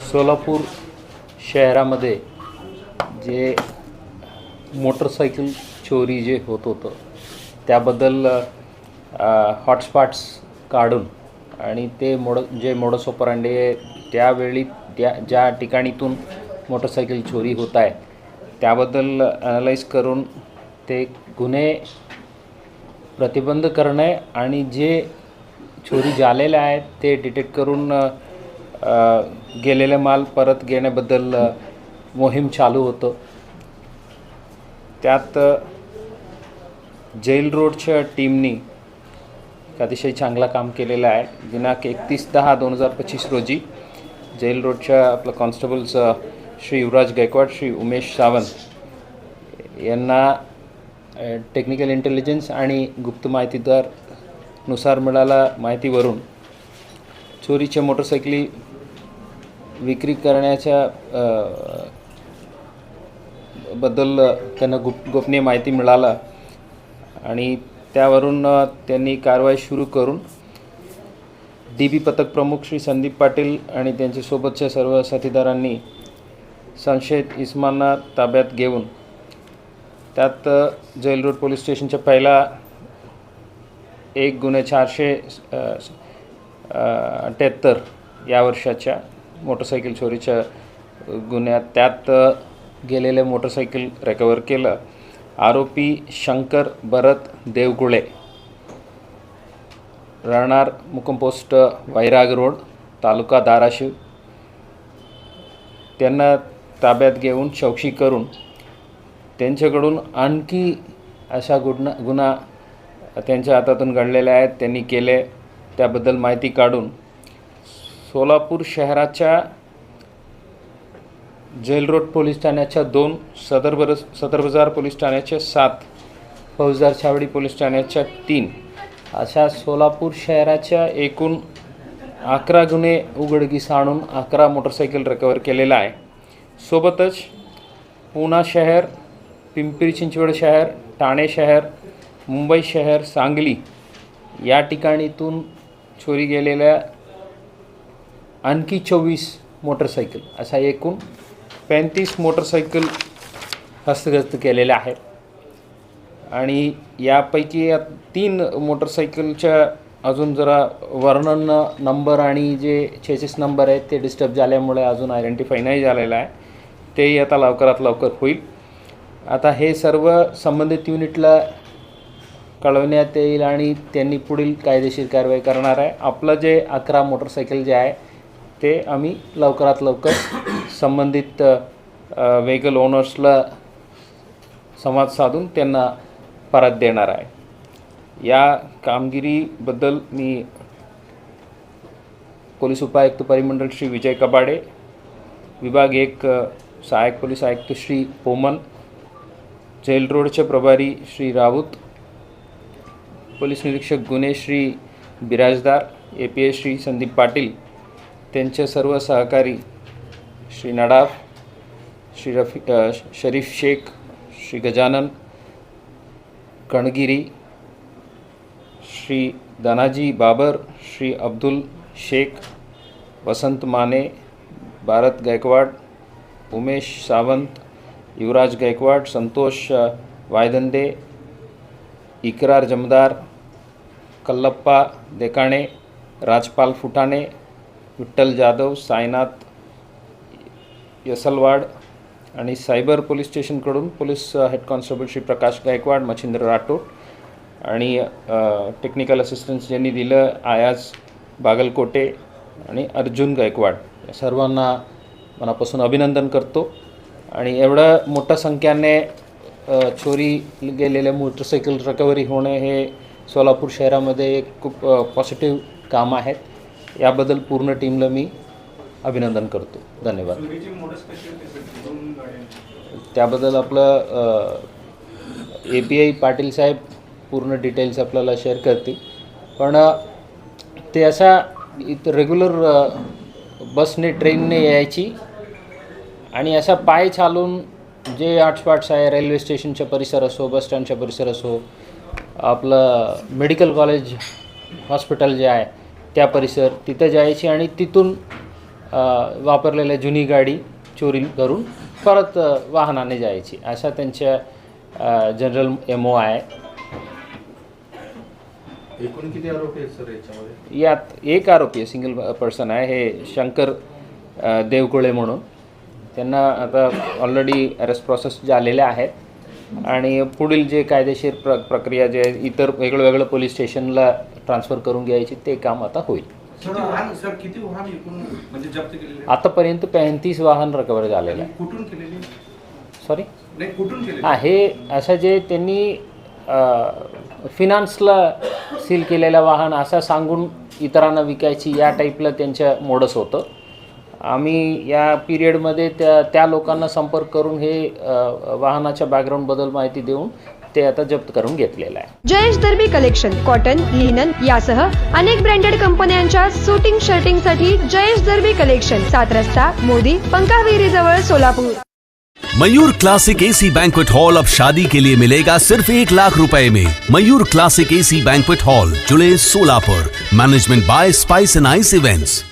सोलापूर शहरामध्ये जे मोटरसायकल चोरी जे होत होतं त्याबद्दल हॉटस्पॉट्स काढून आणि ते मोड जे मोडस ऑपरांडे त्यावेळी त्या ज्या ठिकाणीतून मोटरसायकल चोरी होत आहे त्याबद्दल ॲनालाइज करून ते गुन्हे प्रतिबंध करणे आणि जे चोरी झालेले आहेत ते डिटेक्ट करून गेलेले माल परत घेण्याबद्दल मोहीम चालू होतं. त्यात जेल रोडच्या टीमनी अतिशय चांगला काम केलेलं आहे. दिनांक एकतीस दहा दोन हजार पच्चीस रोजी जेल रोडच्या आपलं कॉन्स्टेबल्स श्री युवराज गायकवाड श्री उमेश सावंत यांना टेक्निकल इंटेलिजन्स आणि गुप्त माहितीदारनुसार मिळाला माहितीवरून चोरीच्या मोटरसायकली विक्री करण्याच्या बद्दल त्यांना गुप गोपनीय माहिती मिळाला आणि त्यावरून त्यांनी कारवाई सुरू करून डी बी पथक प्रमुख श्री संदीप पाटील आणि त्यांच्यासोबतच्या सर्व साथीदारांनी संशयित इस्मांना ताब्यात घेऊन त्यात जैल रोड पोलीस स्टेशनच्या पहिला एक गुन्हे चारशे अठ्ठ्याहत्तर या वर्षाच्या मोटरसायकल चोरीच्या गुन्ह्यात त्यात गेलेले मोटरसायकल रिकवर केलं. आरोपी शंकर भरत देवगुळे. राहणार मुकंपोस्ट वैराग रोड तालुका धाराशिव. त्यांना ताब्यात घेऊन चौकशी करून त्यांच्याकडून आणखी अशा गुन्हा गुन्हा त्यांच्या हातातून घडलेल्या आहेत. त्यांनी केले त्याबद्दल माहिती काढून सोलापूर शहराच्या जेल रोड पोलीस ठाण्याच्या दोन सदर बर सदर बाजार पोलीस ठाण्याच्या सात फौजदार छावडी पोलीस ठाण्याच्या तीन. अशा सोलापूर शहराच्या एकूण अकरा गुन्हे उघडकीस आणून अकरा मोटरसायकल रिकवर केलेला आहे. सोबतच पुणा शहर पिंपरी चिंचवड शहर ठाणे शहर मुंबई शहर सांगली या ठिकाणीतून चोरी गेलेल्या आणखी चोवीस मोटरसायकल असा एकूण पैंतीस मोटरसायकल हस्तगस्त केलेल्या आहेत. आणि यापैकी या तीन मोटरसायकलच्या अजून जरा वर्णन नंबर आणि जे चेसिस नंबर आहेत ते डिस्टर्ब झाल्यामुळे अजून आयडेंटिफाय नाही झालेलं आहे. तेही आता लवकरात लवकर होईल. आता हे सर्व संबंधित युनिटला कळवण्यात येईल आणि त्यांनी पुढील कायदेशीर कारवाई करणार आहे. आपलं जे अकरा मोटरसायकल जे आहे ते आम्ही लवकरात लवकर संबंधित व्हेकल ओनर्सला संवाद साधून त्यांना परत देणार आहे. या कामगिरीबद्दल मी पोलीस उपायुक्त परिमंडळ श्री विजय कबाडे विभाग एक सहायक सहाय्यक पोलीस आयुक्त श्री पोमन जेल रोडचे प्रभारी श्री राऊत पोलीस निरीक्षक Guneshri Birajdar A P S Shri Sandeep Patil त्यांचे सर्व सहकारी श्री नडाफ श्री रफी शरीफ शेख श्री गजानन कणगिरी श्री धनाजी बाबर श्री अब्दुल शेख वसंत माने भारत गायकवाड उमेश सावंत युवराज गायकवाड संतोष वायदंदे वायदंडे इकरार जमदार कल्लप्पा देकाणे राजपाल फुटाणे विठ्ठल जाधव सायनाथ यसलवाड आणि cyber police स्टेशनकडून police head constable Shri Prakash Gaikwad Machhindra Rathod आणि टेक्निकल असिस्टन्स ज्यांनी दिलं आयाज बागलकोटे आणि अर्जुन गायकवाड. या सर्वांना मनापासून अभिनंदन करतो. आणि एवढं मोठ्या संख्याने चोरी गेलेल्या मोटरसायकल रिकव्हरी होणे हे सोलापूर शहरामध्ये एक खूप पॉझिटिव्ह काम आहेत. याबद्दल पूर्ण टीमला मी अभिनंदन करतो. धन्यवाद. त्याबद्दल आपलं ए पी आय पाटील साहेब पूर्ण डिटेल्स आपल्याला शेअर करतील. पण ते असा इथं रेग्युलर बसने ट्रेनने यायची आणि असा पाय चालून जे हॉटस्पॉट्स आहे रेल्वे स्टेशनच्या परिसर असो बस स्टँडच्या परिसर असो आपलं मेडिकल कॉलेज हॉस्पिटल जे आहे त्या परिसर तिथं जायची आणि तिथून वापरलेल्या जुनी गाडी चोरी करून परत वाहनाने जायची. अशा त्यांच्या जनरल एम ओ आहे. एकूण किती आरोपी आहेत सर याच्यामध्ये? यात एक आरोपी सिंगल पर्सन आहे. हे शंकर देवकुळे म्हणून. त्यांना आता ऑलरेडी अरेस्ट प्रोसेस झालेल्या आहेत. आणि पुढील जे कायदेशीर प्र प्रक्रिया जे इतर वेगळं वेगळं पोलीस स्टेशनला ट्रान्सफर करून घ्यायची ते काम आता होईल. म्हणजे आतापर्यंत पैंतीस वाहन रिकवर झालेलं आहे. सॉरी हा हे असं जे त्यांनी फिनान्सला सील केलेलं वाहन असं सांगून इतरांना विकायची या टाईपला त्यांच्या मोडस होतं. आम्ही या पिरियडमध्ये त्या त्या लोकांना संपर्क करून हे वाहनाच्या बॅकग्राऊंडबद्दल माहिती देऊन ते आता जप्त करून घेतलेलं आहे. Jayesh Darbi collection cotton linen यासह अनेक ब्रँडेड कंपन्यांच्या सुटिंग शर्टिंगसाठी जयेश दर्बी कलेक्शन सात रस्ता मोदी पंकाविरी जवळ Solapur. Mayur classic AC banquet hall अब शादी के लिए मिलेगा सिर्फ एक लाख रुपए में। Mayur classic AC banquet hall जुड़े Solapur. Management by spice and ice events